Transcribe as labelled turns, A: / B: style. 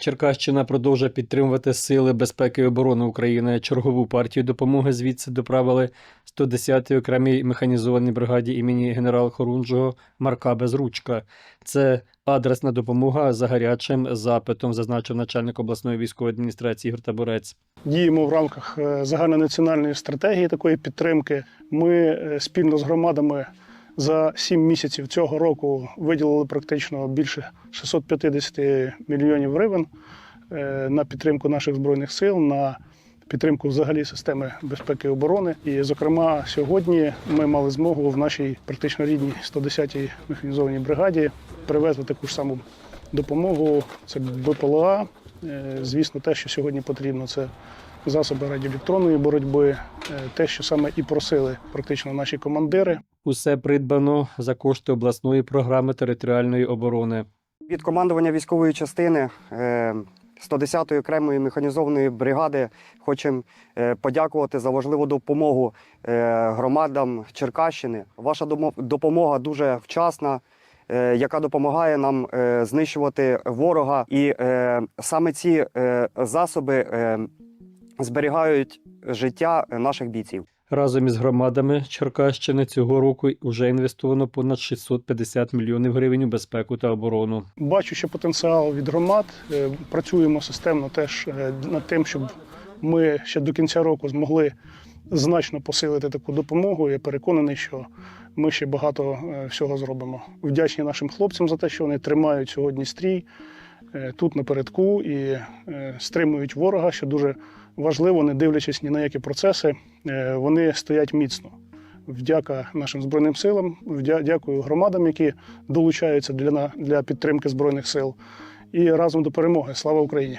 A: Черкащина продовжує підтримувати Сили безпеки і оборони України. Чергову партію допомоги звідси доправили 110-й окремій механізованій бригаді імені генерала Хорунжого Марка Безручка. Це адресна допомога за гарячим запитом, зазначив начальник обласної військової адміністрації Ігор Табурець.
B: Діємо в рамках е, загальнонаціональної стратегії такої підтримки. Ми е, спільно з громадами за сім місяців цього року виділили практично більше 650 мільйонів гривень е, на підтримку наших збройних сил, на підтримку взагалі системи безпеки і оборони. І, зокрема, сьогодні ми мали змогу в нашій практично рідній 110-й механізованій бригаді привезти таку ж саму допомогу. Це БПЛА. Е, Звісно, те, що сьогодні потрібно, це засоби радіоелектронної боротьби, е, те, що саме і просили практично наші командири.
A: Усе придбано за кошти обласної програми територіальної оборони.
C: Від командування військової частини е, 110-ї окремої механізованої бригади хочемо подякувати за важливу допомогу громадам Черкащини. Ваша допомога дуже вчасна, яка допомагає нам е, знищувати ворога. І е, саме ці е, засоби е, зберігають життя наших бійців.
A: Разом із громадами Черкащини цього року вже інвестовано понад 650 мільйонів гривень у безпеку та оборону.
B: Бачу ще потенціал від громад. Е, Працюємо системно теж е, над тим, щоб ми ще до кінця року змогли значно посилити таку допомогу. Я переконаний, що ми ще багато е, всього зробимо. Вдячні нашим хлопцям за те, що вони тримають сьогодні стрій е, тут напередку і е, стримують ворога, що дуже важливо, не дивлячись ні на які процеси, вони стоять міцно. Вдяка нашим збройним силам, дякую громадам, які долучаються для, для підтримки збройних сил. І разом до перемоги. Слава Україні!